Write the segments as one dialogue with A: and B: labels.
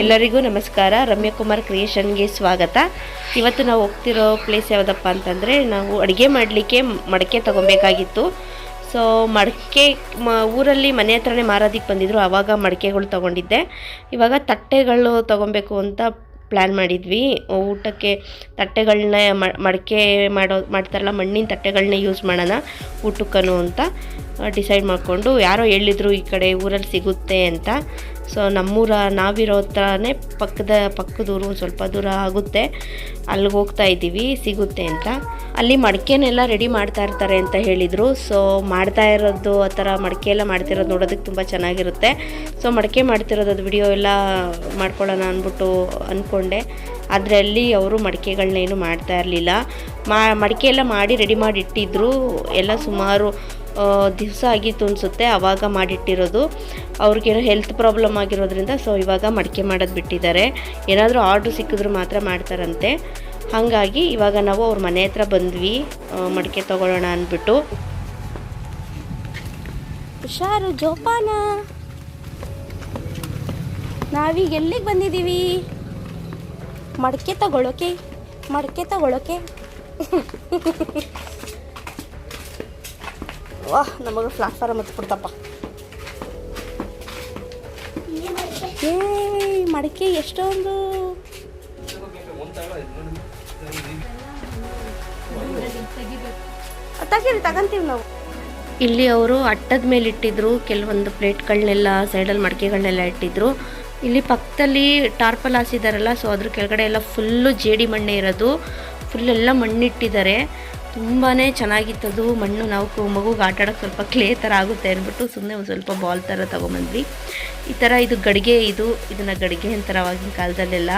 A: ಎಲ್ಲರಿಗೂ ನಮಸ್ಕಾರ. ರಮ್ಯಕುಮಾರ್ ಕ್ರಿಯೇಷನ್ಗೆ ಸ್ವಾಗತ. ಇವತ್ತು ನಾವು ಹೋಗ್ತಿರೋ ಪ್ಲೇಸ್ ಯಾವುದಪ್ಪ ಅಂತಂದರೆ, ನಾವು ಅಡುಗೆ ಮಾಡಲಿಕ್ಕೆ ಮಡಕೆ ತೊಗೊಬೇಕಾಗಿತ್ತು. ಸೊ ಮಡಕೆ ಮ, ಊರಲ್ಲಿ ಮನೆ ಹತ್ರನೇ ಮಾರೋದಿಕ್ಕೆ ಬಂದಿದ್ರು ಆವಾಗ ಮಡಕೆಗಳು ತೊಗೊಂಡಿದ್ದೆ. ಇವಾಗ ತಟ್ಟೆಗಳು ತೊಗೊಬೇಕು ಅಂತ ಪ್ಲ್ಯಾನ್ ಮಾಡಿದ್ವಿ. ಊಟಕ್ಕೆ ತಟ್ಟೆಗಳನ್ನ ಮಡಕೆ ಮಾಡೋ, ಮಾಡ್ತಾರಲ್ಲ, ಮಣ್ಣಿನ ತಟ್ಟೆಗಳನ್ನ ಯೂಸ್ ಮಾಡೋಣ ಊಟಕ್ಕನು ಅಂತ ಡಿಸೈಡ್ ಮಾಡಿಕೊಂಡು, ಯಾರೋ ಹೇಳಿದ್ರು ಈ ಕಡೆ ಊರಲ್ಲಿ ಸಿಗುತ್ತೆ ಅಂತ. ಸೊ ನಮ್ಮೂರ ನಾವಿರೋ ಹತ್ರನೇ ಪಕ್ಕದ ಪಕ್ಕದೂರು ಸ್ವಲ್ಪ ದೂರ ಆಗುತ್ತೆ. ಅಲ್ಲಿಗೆ ಹೋಗ್ತಾ ಇದ್ದೀವಿ, ಸಿಗುತ್ತೆ ಅಂತ. ಅಲ್ಲಿ ಮಡಿಕೆನೆಲ್ಲ ರೆಡಿ ಮಾಡ್ತಾ ಇರ್ತಾರೆ ಅಂತ ಹೇಳಿದರು. ಸೊ ಮಾಡ್ತಾ ಇರೋದು ಆ ಥರ ಮಡಿಕೆ ಎಲ್ಲ ಮಾಡ್ತಿರೋದು ನೋಡೋದಕ್ಕೆ ತುಂಬ ಚೆನ್ನಾಗಿರುತ್ತೆ. ಸೊ ಮಡಿಕೆ ಮಾಡ್ತಿರೋದು ಅದು ವಿಡಿಯೋ ಎಲ್ಲ ಮಾಡ್ಕೊಳ್ಳೋಣ ಅಂದ್ಬಿಟ್ಟು ಅಂದ್ಕೊಂಡೆ ಆದರೆ ಅಲ್ಲಿ ಅವರು ಮಡಿಕೆಗಳನ್ನೇನು ಮಾಡ್ತಾ ಇರಲಿಲ್ಲ. ಮಡಿಕೆ ಎಲ್ಲ ಮಾಡಿ ರೆಡಿ ಮಾಡಿ ಇಟ್ಟಿದ್ರು. ಎಲ್ಲ ಸುಮಾರು ದಿವಸ ಆಗಿತ್ತು ಅನಿಸುತ್ತೆ ಆವಾಗ ಮಾಡಿಟ್ಟಿರೋದು. ಅವ್ರಿಗೇನೋ ಹೆಲ್ತ್ ಪ್ರಾಬ್ಲಮ್ ಆಗಿರೋದ್ರಿಂದ ಸೊ ಇವಾಗ ಮಡಿಕೆ ಮಾಡೋದು ಬಿಟ್ಟಿದ್ದಾರೆ. ಏನಾದರೂ ಆರ್ಡ್ರ್ ಸಿಕ್ಕಿದ್ರು ಮಾತ್ರ ಮಾಡ್ತಾರಂತೆ. ಹಾಗಾಗಿ ಇವಾಗ ನಾವು ಅವ್ರ ಮನೆ ಹತ್ರ ಬಂದ್ವಿ ಮಡಿಕೆ ತೊಗೊಳ್ಳೋಣ ಅಂದ್ಬಿಟ್ಟು. ಹುಷಾರು, ಜೋಪಾನ. ನಾವೀಗ ಎಲ್ಲಿಗೆ ಬಂದಿದ್ದೀವಿ? ಮಡಿಕೆ ತಗೊಳ್ಳೋಕೆ ಮಡಿಕೆ ತಗೊಳ್ಳೋಕೆ ವಾಹ್ ನಮಗೆ ಪ್ಲಾಟ್ಫಾರಮ್ ಹತ್ಬಿಡ್ತಪ್ಪ ಏ, ಮಡಿಕೆ ಎಷ್ಟೊಂದು? ತಗೀರಿ, ತಗಂತೀವಿ ನಾವು. ಇಲ್ಲಿ ಅವರು ಅಟ್ಟದ ಮೇಲೆ ಇಟ್ಟಿದ್ರು, ಕೆಲವೊಂದು ಪ್ಲೇಟ್ಗಳನ್ನೆಲ್ಲ ಸೈಡಲ್ಲಿ ಮಡಿಕೆಗಳನ್ನೆಲ್ಲ ಇಟ್ಟಿದ್ರು. ಇಲ್ಲಿ ಪಕ್ಕದಲ್ಲಿ ಟಾರ್ಪಲ್ ಹಾಸಿದಾರಲ್ಲ ಸೊ ಅದ್ರ ಕೆಳಗಡೆ ಎಲ್ಲ ಫುಲ್ಲು ಜೇಡಿ ಮಣ್ಣೆ ಇರೋದು. ಫುಲ್ ಎಲ್ಲ ಮಣ್ಣಿಟ್ಟಿದ್ದಾರೆ. ತುಂಬಾ ಚೆನ್ನಾಗಿತ್ತದು. ಮಣ್ಣು ನಾವು ಮಗುಗೆ ಆಟ ಆಡೋಕ್ಕೆ ಸ್ವಲ್ಪ ಕ್ಲೇ ಥರ ಆಗುತ್ತೆ ಅಂದ್ಬಿಟ್ಟು ಸುಮ್ಮನೆ ಒಂದು ಸ್ವಲ್ಪ ಬಾಲ್ ಥರ ತೊಗೊಂಬಂದ್ವಿ. ಈ ಥರ ಇದು ಗಡಿಗೆ ಇದು, ಇದನ್ನು ಗಡಿಗೆ ಅಂತಾರೆ ಆವಾಗಿನ ಕಾಲದಲ್ಲೆಲ್ಲ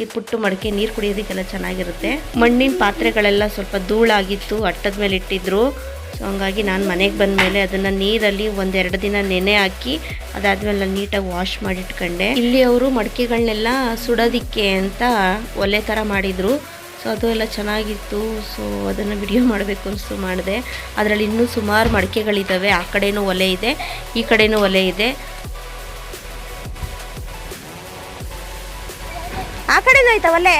A: ಈ ಪುಟ್ಟು ಮಡಿಕೆ ನೀರು ಕುಡಿಯೋದಕ್ಕೆಲ್ಲ ಚೆನ್ನಾಗಿರುತ್ತೆ. ಮಣ್ಣಿನ ಪಾತ್ರೆಗಳೆಲ್ಲ ಸ್ವಲ್ಪ ಧೂಳಾಗಿತ್ತು, ಅಟ್ಟದ ಮೇಲೆ ಇಟ್ಟಿದ್ರು. ಸೊ ಹಂಗಾಗಿ ನಾನು ಮನೆಗೆ ಬಂದ ಮೇಲೆ ಅದನ್ನು ನೀರಲ್ಲಿ ಒಂದೆರಡು ದಿನ ನೆನೆ ಹಾಕಿ, ಅದಾದಮೇಲೆ ನೀಟಾಗಿ ವಾಶ್ ಮಾಡಿಟ್ಕೊಂಡೆ. ಇಲ್ಲಿ ಅವರು ಮಡಿಕೆಗಳನ್ನೆಲ್ಲ ಸುಡೋದಿಕ್ಕೆ ಅಂತ ಒಲೆ ಥರ ಮಾಡಿದರು. ಸೊ ಅದು ಎಲ್ಲ ಚೆನ್ನಾಗಿತ್ತು. ಸೊ ಅದನ್ನು ವಿಡಿಯೋ ಮಾಡಬೇಕು ಅನಿಸ್ತು ಮಾಡಿದೆ. ಅದರಲ್ಲಿ ಇನ್ನೂ ಸುಮಾರು ಮಡಿಕೆಗಳಿದ್ದಾವೆ ಆ ಕಡೆಯೂ ಒಲೆ ಇದೆ, ಈ ಕಡೆಯೂ ಒಲೆ ಇದೆ. ಆ ಕಡೆನೂ ಆಯ್ತಾ ಒಲೆ?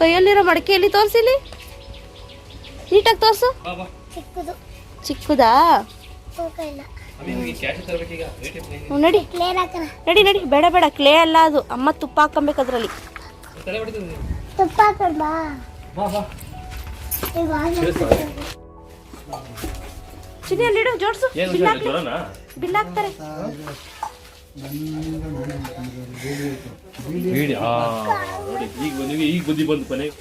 A: ಕೈಯಲ್ಲಿರೋ ಮಡಿಕೆಯಲ್ಲಿ ತೋರಿಸಿಲಿ? ನೀಟಾಗಿ ತೋರಿಸು.
B: ಚಿಕ್ಕದು.
A: ಚಿಕ್ಕದಾ? ನೋಡಿ.
B: ನಡಿ
A: ನಡಿ ನಡಿ. ಬೇಡ ಬೇಡ. ಕ್ಲೇ ಅಲ್ಲ ಅದು. ಅಮ್ಮ ತುಪ್ಪ ಹಾಕೊಬೇಕು ಅದರಲ್ಲಿ.
B: ತುಪ್ಪ
A: ಚಿನ್ನಿ ಅಲ್ಲಿಡು ಜೋಡ್ಸು. ಬಿಲ್ ಹಾಕ್ತಾರೆ.
C: ಆ ನೋಡಿ. ಈಗ ನಿಮಗೆ ಈಗ ಬುದ್ಧಿ ಬಂತು ಮನೆ ಇದು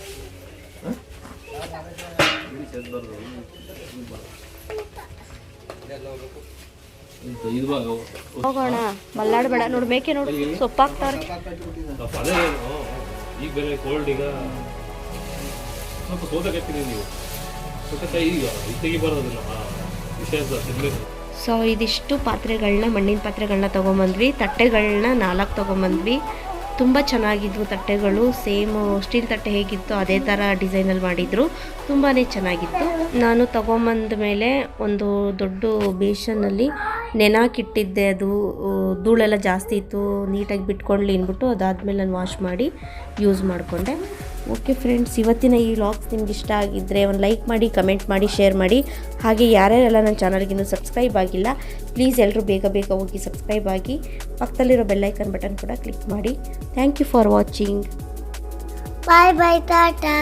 C: ಬಾ-
A: ಹೋಗೋಣ. ಮಲ್ಲಾಡ್ಬೇಡ. ನೋಡು ಮೇಕೆ ನೋಡು. ಸೊಪ್ಪು ಹಾಕ್ತಾರೆ
C: ಸ್ವಲ್ಪ ಅದೇ ಈಗ ಬೇರೆ ಕೋಲ್ಡ್ ಈಗ. ಸ್ವಲ್ಪ ಸೋತಕತ್ತೀನಿ ನೀವು. ಸೋತಕಾಯಿ ಈಗ ತೆಗಿಬಾರ್ದಲ್ಲ ವಿಷಯ ಸಿಗ್ಬೇಕು
A: ಸೊ ಇದಿಷ್ಟು ಪಾತ್ರೆಗಳನ್ನ ಮಣ್ಣಿನ ಪಾತ್ರೆಗಳನ್ನ ತೊಗೊಂಬಂದ್ವಿ. ತಟ್ಟೆಗಳನ್ನ ನಾಲ್ಕು ತೊಗೊಂಬಂದ್ವಿ. ತುಂಬ ಚೆನ್ನಾಗಿದ್ವು ತಟ್ಟೆಗಳು. ಸೇಮ್ ಸ್ಟೀಲ್ ತಟ್ಟೆ ಹೇಗಿತ್ತು ಅದೇ ಥರ ಡಿಸೈನಲ್ಲಿ ಮಾಡಿದರು. ತುಂಬಾ ಚೆನ್ನಾಗಿತ್ತು. ನಾನು ತಗೊಂಬಂದ ಮೇಲೆ ಒಂದು ದೊಡ್ಡ ಬೇಷನ್ನಲ್ಲಿ ನೆನಾಕಿಟ್ಟಿದ್ದೆ ಅದು ಧೂಳೆಲ್ಲ ಜಾಸ್ತಿ ಇತ್ತು, ನೀಟಾಗಿ ಬಿಟ್ಕೊಳ್ಳಿ ಅಂದ್ಬಿಟ್ಟು ಅದಾದಮೇಲೆ ನಾನು ವಾಶ್ ಮಾಡಿ ಯೂಸ್ ಮಾಡಿಕೊಂಡೆ. ಓಕೆ ಫ್ರೆಂಡ್ಸ್, ಇವತ್ತಿನ ಈ ವ್ಲಾಗ್ಸ್ ನಿಮ್ಗೆ ಇಷ್ಟ ಆಗಿದ್ದರೆ ಒಂದು ಲೈಕ್ ಮಾಡಿ, ಕಮೆಂಟ್ ಮಾಡಿ, ಶೇರ್ ಮಾಡಿ. ಹಾಗೆ ಯಾರ್ಯಾರೆಲ್ಲ ನನ್ನ ಚಾನಲ್ಗೆ ಇನ್ನೂ ಸಬ್ಸ್ಕ್ರೈಬ್ ಆಗಿಲ್ಲ, ಪ್ಲೀಸ್ ಎಲ್ಲರೂ ಬೇಗ ಬೇಗ ಹೋಗಿ ಸಬ್ಸ್ಕ್ರೈಬ್ ಆಗಿ ಪಕ್ಕದಲ್ಲಿರೋ ಬೆಲ್ಲೈಕನ್ ಬಟನ್ ಕೂಡ ಕ್ಲಿಕ್ ಮಾಡಿ. Thank you for watching.
B: Bye bye Tata